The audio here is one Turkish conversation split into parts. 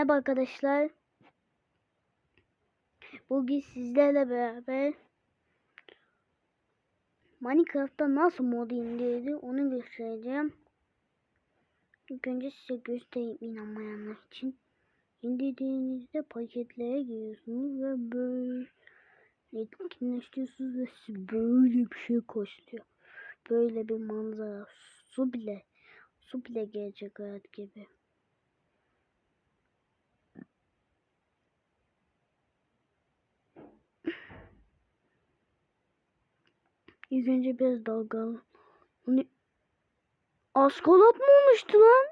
Merhaba arkadaşlar. Bugün sizlerle beraber Minecraft'ta nasıl mod indirdi onu göstereceğim. İlk önce size göstereyim inanmayanlar için. İndirdiğinizde paketlere giriyorsunuz ve böyle etkinleştiriyorsunuz ve size böyle bir şey koşuyor. Böyle bir manzara. Su bile su bile gelecek hayat gibi. İlk önce biraz dalgalı. Hani askolot mu oluştu lan?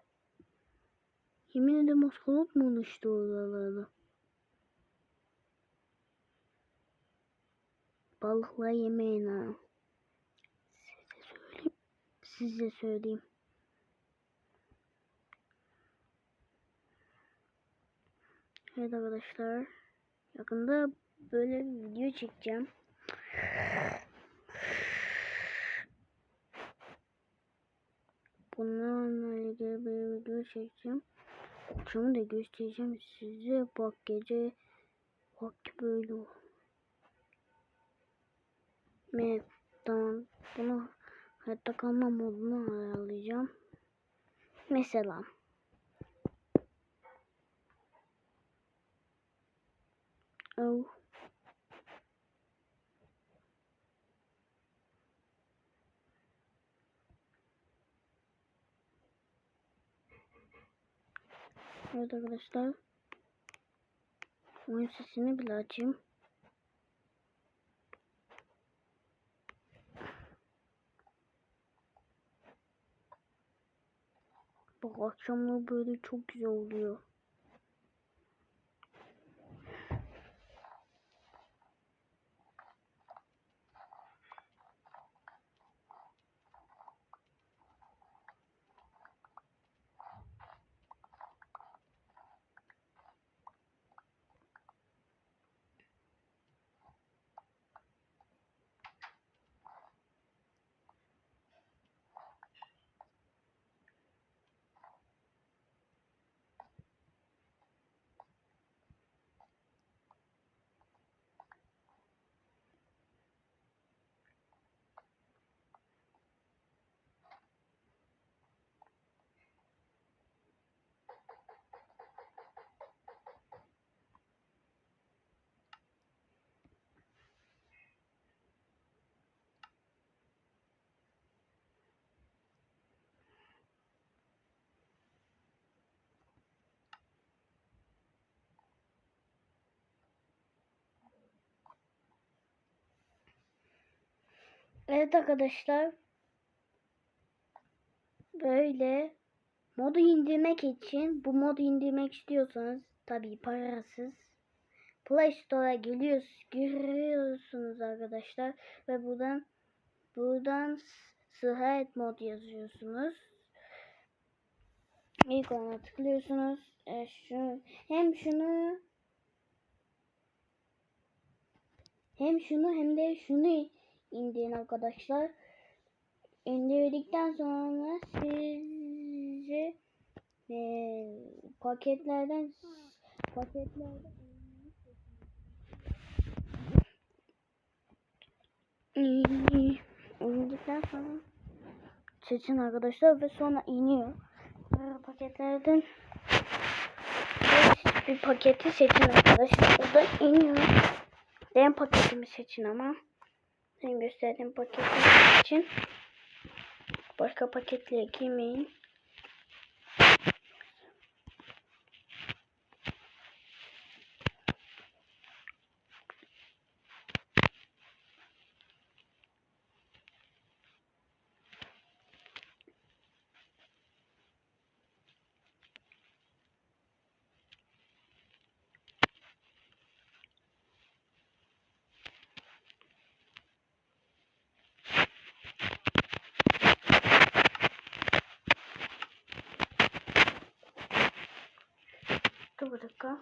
Yemin ederim askolot mu oluştu oralarda? Balıklar yemeyin ha. Size söyleyeyim. Size söyleyeyim. Evet arkadaşlar. Yakında böyle bir video çekeceğim. Bunlarla ilgili bir video çekeceğim. Akşamı da göstereceğim size. Bak gece vakti böyle. Evet tamam. Bunu hayatta kalma modunu ayarlayacağım. Mesela. Oh. Evet arkadaşlar. Oyun sesini bile açayım. Bak akşamları böyle çok güzel oluyor. Evet arkadaşlar. Böyle modu indirmek için bu modu indirmek istiyorsanız tabii parasız Play Store'a geliyoruz, giriyorsunuz arkadaşlar ve buradan buradan Sıhhat mod yazıyorsunuz. İlk ona tıklıyorsunuz. E, şu, hem şunu hem şunu hem de şunu indirin arkadaşlar. İndirdikten sonra sizi e, paketlerden paketlerden indikten sonra seçin arkadaşlar ve sonra iniyor. Paketlerden bir paketi seçin arkadaşlar. O da iniyor. Ben paketimi seçin ama. Ben gösterdiğim paketi için başka paketle girmeyin. Bir dakika.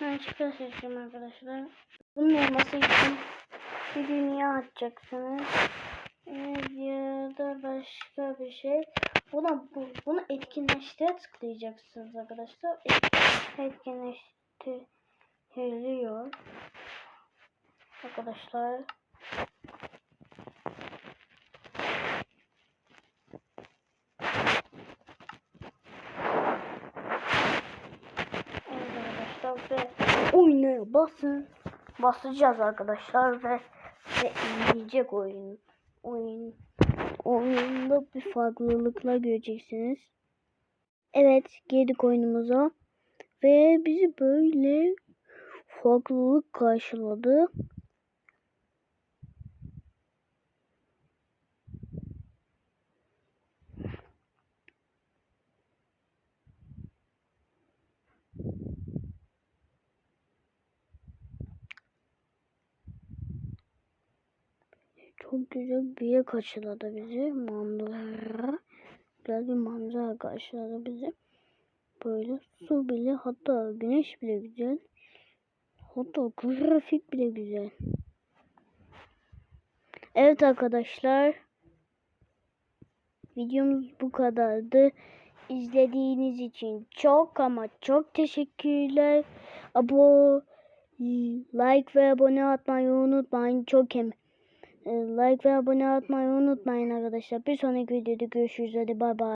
Ben çıkar seçeceğim arkadaşlar. Bunun olması için bir dünya açacaksınız. Evet, ya da başka bir şey. Buna bu, bunu etkinleştire tıklayacaksınız arkadaşlar. Et- Etkinleştiriliyor. Arkadaşlar. Arkadaşlar ve oynaya basın. Basacağız arkadaşlar ve ve inleyecek oyun. Oyun oyunda bir farklılıklar göreceksiniz. Evet girdik oyunumuza ve bizi böyle farklılık karşıladı. Çok güzel bir yer karşıladı bizi. Manzara. Güzel bir manzara karşıladı bizi. Böyle su bile hatta güneş bile güzel. Hatta grafik bile güzel. Evet arkadaşlar. Videomuz bu kadardı. İzlediğiniz için çok ama çok teşekkürler. Abo like ve abone atmayı unutmayın. Çok hem like ve abone atmayı unutmayın arkadaşlar. Bir sonraki videoda görüşürüz. Hadi bay bay.